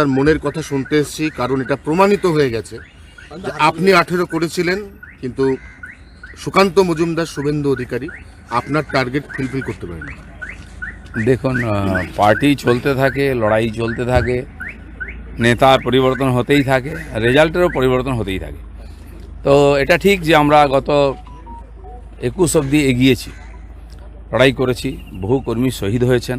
তার মনের কথা শুনতে এসেছি, কারণ এটা প্রমাণিত হয়ে গেছে আপনি আঠেরো করেছিলেন, কিন্তু সুকান্ত মজুমদার শুভেন্দু অধিকারী আপনার টার্গেট ফুলফিল করতে পারেন দেখুন পার্টি চলতে থাকে, লড়াই চলতে থাকে নেতার পরিবর্তন হতেই থাকে রেজাল্টেরও পরিবর্তন হতেই থাকে। তো এটা ঠিক যে আমরা গত একুশ অবধি এগিয়েছি, লড়াই করেছি, বহু কর্মী শহীদ হয়েছেন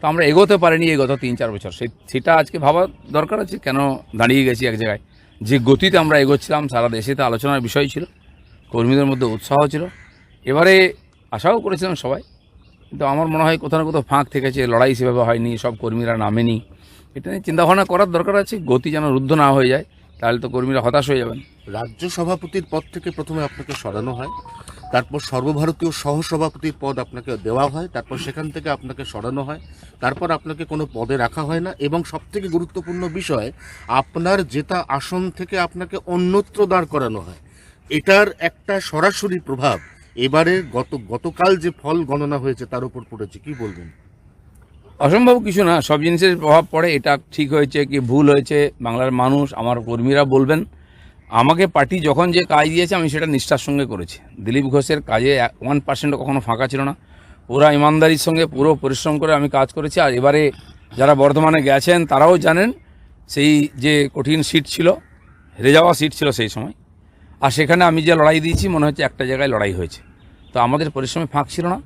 তো আমরা এগোতে পারিনি এই গত তিন, চার বছর। সেই সেটা আজকে ভাবা দরকার আছে, কেন দাঁড়িয়ে গেছি এক জায়গায়। যে গতিতে আমরা এগোচ্ছিলাম, সারা দেশে তো আলোচনার বিষয় ছিল, কর্মীদের মধ্যে উৎসাহ ছিল। এবারে আশাও করেছিলাম সবাই, কিন্তু আমার মনে হয় কোথাও না কোথাও ফাঁক থেকেছে, লড়াই সেভাবে হয়নি, সব কর্মীরা নামেনি। এটা নিয়ে চিন্তাভাবনা করার দরকার আছে, গতি যেন রুদ্ধ না হয়ে যায়, তাহলে তো কর্মীরা হতাশ হয়ে যাবেন। রাজ্য সভাপতির পদ থেকে প্রথমে আপনাকে সরানো হয়। তারপর সর্বভারতীয় সহসভাপতির পদ আপনাকে দেওয়া হয়, তারপর সেখান থেকে আপনাকে সরানো হয়, তারপর আপনাকে কোনো পদে রাখা হয় না এবং সবথেকে গুরুত্বপূর্ণ বিষয়, আপনার জেতা আসন থেকে আপনাকে অন্যত্র দাঁড় করানো হয়। এটার একটা সরাসরি প্রভাব এবারে গত, গতকাল যে ফল গণনা হয়েছে তার উপর পড়েছে, কি বলবেন? অসম্ভব কিছু না, সব জিনিসের প্রভাব পড়ে, এটা ঠিক হয়েছে কি ভুল হয়েছে, বাংলার মানুষ, আমার কর্মীরা বলবেন। আমাকে পার্টি যখন যে কাজ দিয়েছে, আমি সেটা নিষ্ঠার সঙ্গে করেছি। দিলীপ ঘোষের কাজে ওয়ান পার্সেন্টও কখনো ফাঁকা ছিল না। ওরা ইমানদারির সঙ্গে পুরো পরিশ্রম করে আমি কাজ করেছি। আর এবারে যারা বর্ধমানে গেছেন, তারাও জানেন সেই যে কঠিন সিট ছিল, হেরে যাওয়া সিট ছিল সেই সময়। আর সেখানে আমি যে লড়াই দিয়েছি, মনে হচ্ছে একটা জায়গায় লড়াই হয়েছে। তো আমাদের পরিশ্রমে ফাঁক ছিল না।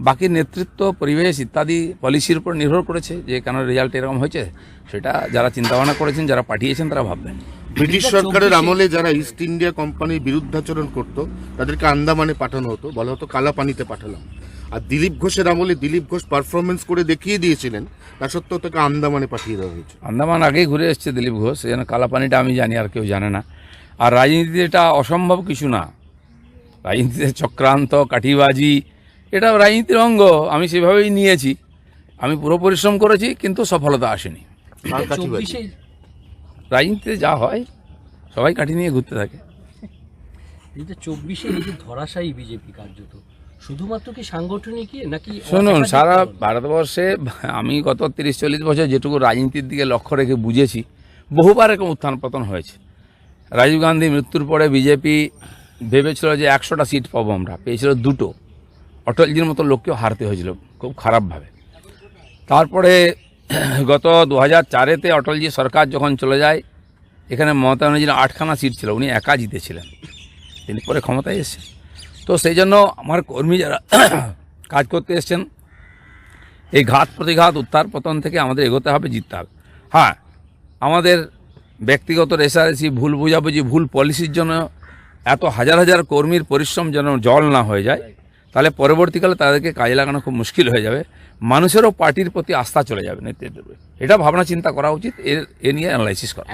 বাকি নেতৃত্ব, পরিবেশ ইত্যাদি পলিসির উপর নির্ভর করেছে যে কেন রেজাল্ট এরকম হয়েছে, সেটা যারা চিন্তাভাবনা করেছেন, যারা পাঠিয়েছেন, তারা ভাববেন। ব্রিটিশ সরকারের আমলে যারা ইস্ট ইন্ডিয়া কোম্পানির বিরুদ্ধাচরণ করত তাদেরকে আন্দামানে পাঠানো হতো বলা হতো কালা পানিতে পাঠালাম। আর দিলীপ ঘোষের আমলে দিলীপ ঘোষ পারফরমেন্স করে দেখিয়ে দিয়েছিলেন তা সত্ত্বেও তাকে আন্দামানে পাঠিয়ে দেওয়া হয়েছে। আন্দামান আগেই ঘুরে এসছে দিলীপ ঘোষ যেন কালাপানিটা আমি জানি আর কেউ জানে না। আর রাজনীতিতে এটা অসম্ভব কিছু না। রাজনীতিতে চক্রান্ত কাঠিবাজি এটা রাজনীতির অঙ্গ আমি সেভাবেই নিয়েছি। আমি পুরো পরিশ্রম করেছি কিন্তু সফলতা আসেনি। চব্বিশে রাজনীতিতে যা হয় সবাই কাঠি নিয়ে ঘুরতে থাকে। এই যে চব্বিশে এই যে ধরাশায়ী বিজেপি কার্যত শুধুমাত্র কি সাংগঠনিক নাকি শুনুন সারা ভারতবর্ষে আমি গত তিরিশ চল্লিশ বছর যেটুকু রাজনীতির দিকে লক্ষ্য রেখে বুঝেছি বহুবার এরকম উত্থান পতন হয়েছে। রাজীব গান্ধী মৃত্যুর পরে বিজেপি ভেবেছিল যে একশোটা সিট পাবো আমরা পেয়েছিল দুটো। অটলজির মতো লোককেও হারতে হয়েছিল খুব খারাপভাবে। তারপরে গত দু হাজার চারেতে অটলজি সরকার যখন চলে যায়, এখানে মমতা ব্যানার্জির আটখানা সিট ছিল, উনি একা জিতেছিলেন। তিনি পরে ক্ষমতায় এসেছেন। তো সেই জন্য আমার কর্মী যারা কাজ করতে এসছেন, এই ঘাত প্রতিঘাত উত্তার পতন থেকে আমাদের এগোতে হবে, জিততে হবে। হ্যাঁ আমাদের ব্যক্তিগত রেসারেসি, ভুল বোঝাবুঝি, ভুল পলিসির জন্য এত হাজার হাজার কর্মীর পরিশ্রম যেন জল না হয়ে যায় তাহলে পরবর্তীকালে তাদেরকে কাজে লাগানো খুব মুশকিল হয়ে যাবে। মানুষেরও পার্টির প্রতি আস্থা চলে যাবে নেতৃত্বের এটা ভাবনা চিন্তা করা উচিত এর এ নিয়ে অ্যানালাইসিস করা